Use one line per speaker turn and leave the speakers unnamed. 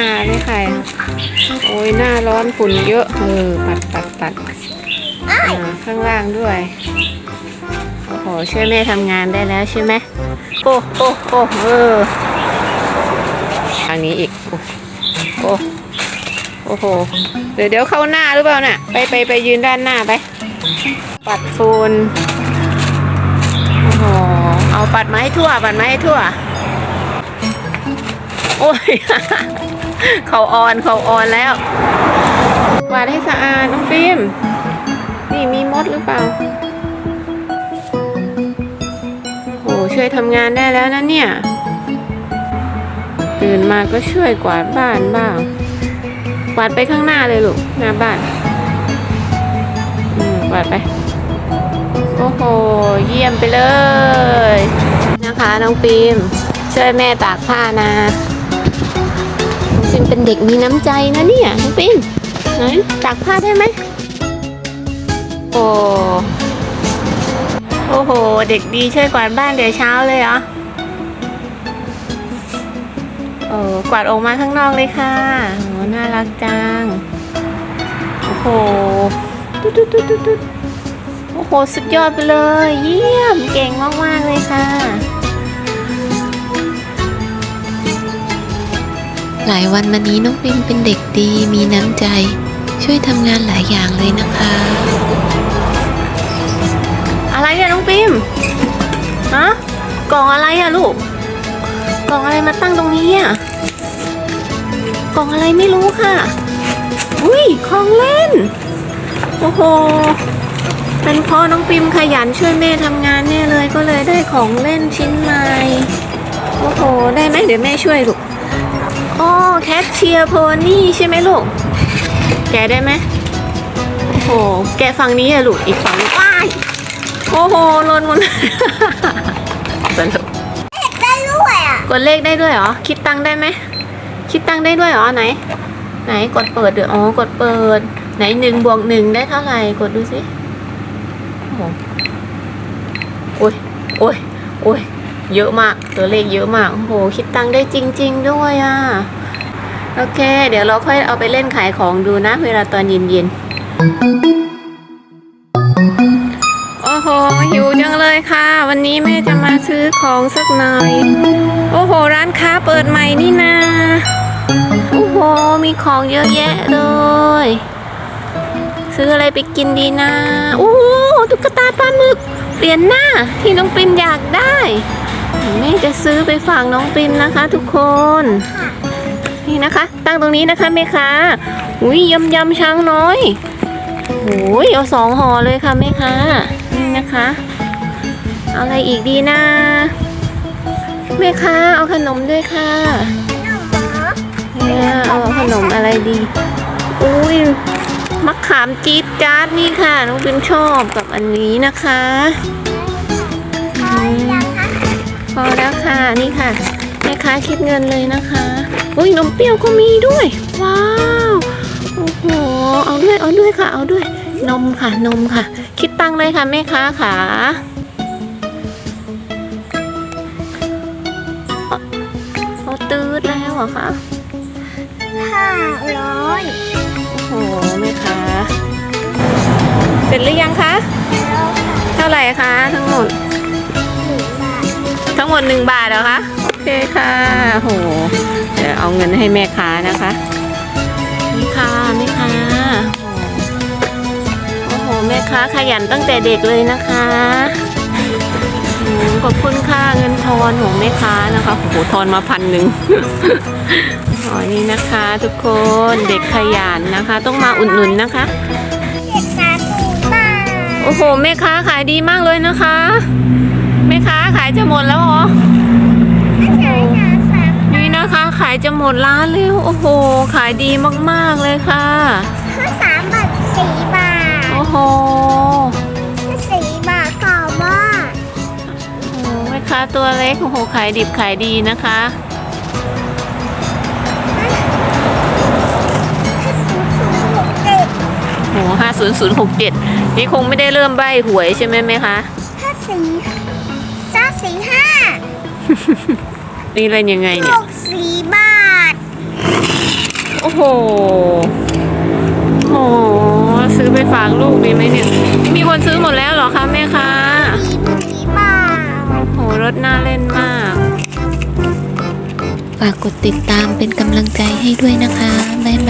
อาดเลยค่ะโอ้ยหน้าร้อนฝุ่นเยอะ เออ ปัดปัดปัดอ่าข้างล่างด้วย โอ้โหช่วยแม่ทำงานได้แล้วใช่ไหมโอ้โอ้โอ้เออทางนี้อีกโอ้โอ้โอ้โห เดี๋ยวเดี๋ยวเข้าหน้าหรือเปล่าน่ะ ไปไปไปยืนด้านหน้าไป ปัดฝุ่นโอ้โห เอาปัดมาให้ทั่ว ปัดมาให้ทั่ว โอ้ย เขาออนเขาออนแล้วกวาดให้สะอาดน้องฟิล์มนี่มีมดหรือเปล่าโอ้ช่วยทำงานได้แล้วนะเนี่ย ตื่นมาก็ช่วยกวาดบ้านบ้างกวาดไปข้างหน้าเลยลูกหน้าบ้านอืมกวาดไปโอ้โห เยี่ยมไปเลย นะคะ น้องฟิล์มช่วยแม่ตากผ้านะ น้องปินเป็นเด็กมีน้ำใจนะเนี่ยน้องปินไหนตักผ้าได้ไหมโอ้โอ้โห เด็กดีช่วยกวาดบ้านเดี๋ยวเช้าเลยเหรอโอ้กวาดออกมาข้างนอกเลยค่ะโอ้น่ารักจัง โอ้โหตุ๊ดตุ๊ดตุ๊ดตุ๊ดตุ๊ดโอ้โห สุดยอดไปเลย เยี่ยม เก่งมาก ๆ เลยค่ะ
หลายวันมานี้น้องปิมเป็นเด็กดีมีน้ำใจ ช่วยทำงานหลายอย่างเลยนะคะ
อะไรเนี่ยน้องปิมฮะกล่องอะไรอะลูกกล่องอะไรมาตั้งตรงนี้อะกล่องอะไรไม่รู้ค่ะ อุ้ยของเล่น โอ้โห เป็นพ่อน้องปิมขยันช่วยแม่ทำงานแน่เลยก็เลยได้ของเล่นชิ้นใหม่ โอ้โห ได้ไหมเดี๋ยวแม่ช่วยลูก อ๋อแคทเชียร์โพนี่ใช่ไหมลูก แกะได้ไหมโอ้โห แกะฝั่งนี้อะลูก อีกฝั่งนี้ว้ายโอ้โหหล่นหมดสนุก
ได้ด้วยอะ
กดเลขได้ด้วยเหรอ คิดตังค์ได้ไหม คิดตังค์ได้ด้วยเหรอไหน ไหนกดเปิดเดี๋ยวอ๋อกดเปิด ไหนหนึ่งบวกหนึ่งได้เท่าไหร่ กดดูสิ โอ้โหโอ้ยโอ้ยโอ้ย เยอะมากตัวเลขเยอะมากโอ้โหคิดตังค์ได้จริง ๆ ด้วยอะโอเค เดี๋ยวเราค่อยเอาไปเล่นขายของดูนะ เวลาตอนเย็นๆ โอ้โห หิวจังเลยค่ะ วันนี้แม่จะมาซื้อของสักหน่อย โอ้โห ร้านค้าเปิดใหม่นี่นา โอ้โห มีของเยอะแยะเลย ซื้ออะไรไปกินดีนะ โอ้โหตุ๊กตาปลาหมึก เปลี่ยนหน้าที่น้องปริมอยากได้ แม่จะซื้อไปฝากน้องปิมนะคะ ทุกคน นี่นะคะ ตั้งตรงนี้นะคะแม่ค้าอุ้ยยำยำช้างน้อยโอ้ยเอาสองห่อเลยค่ะแม่ค้านี่นะคะ เอาอะไรอีกดีนะแม่ค้าเอาขนมด้วยค่ะเนี่ยเอาขนมอะไรดีอุ้ยมะขามจี๊ดจ๊าดนี่ค่ะน้องปิมชอบกับอันนี้นะคะ พอแล้วค่ะนี่ค่ะแม่ค้าคิดเงินเลยนะคะอุ้ยนมเปรี้ยวก็มีด้วย ว้าวโอ้โหเอาด้วยเอาด้วยค่ะ เอาด้วย นมค่ะนมค่ะ คิดตังค์เลยค่ะแม่ค้าค่ะเขาตืดแล้วเหรอคะ
ห้าร้อย
โอ้โหแม่ค้าเสร็จหรือยังคะ
แล้ว
เท่าไหร่คะทั้งหมด
ถึงบาท
ทั้งหมดหนึ่งบาทเหรอคะ โอเคค่ะโหเดี๋ยวเอาเงินให้แม่ค้านะคะนี่ค่ะแม่ค้าโอ้โหแม่ค้าขยันตั้งแต่เด็กเลยนะคะอืมขอบคุณค่ะเงินทอนของแม่ค้านะคะโอ้โหทอนมาพันหนึ่งอ๋อนี่นะคะทุกคนเด็กขยันนะคะ ต้องมาอุดหนุนนะคะ
เจ็ดสามศูนย์บาท
โอ้โหแม่ค้าขายดีมากเลยนะคะแม่ ค้าขายจะหมดแล้วเหรอ
ไม่ใช่ค่ะสาม
นี่นะคะ ขายจะหมดร้านแล้วโอ้โห ขายดีมากๆเลยค่ะ
ถ้าสามบาทสี่บาท
โอ้โห
ถ้าสี่บาทเก้าบาท
โอ้โหแม่ค้าตัวเล็กโอ้โหขายดิบขายดีนะคะ
ถ้าศูนย์ศูนย์หกเจ็ด
โอ้ห้าศูนย์ศูนย์หกเจ็ดนี่คงไม่ได้เริ่มใบหวยใช่ไหมไหมคะ นี่เล่นยังไง
ห
เนี่ย
กสี่บาท
โอ้โห โอ้โห ซื้อไปฝากลูกดีไหมเนี่ย มีคนซื้อหมดแล้วเหรอคะแม่คะ
มีผีบ้า
โอ้โห รถน่าเล่นมาก
ฝากกดติดตามเป็นกำลังใจให้ด้วยนะคะ บ๊ายบาย
อัสสัง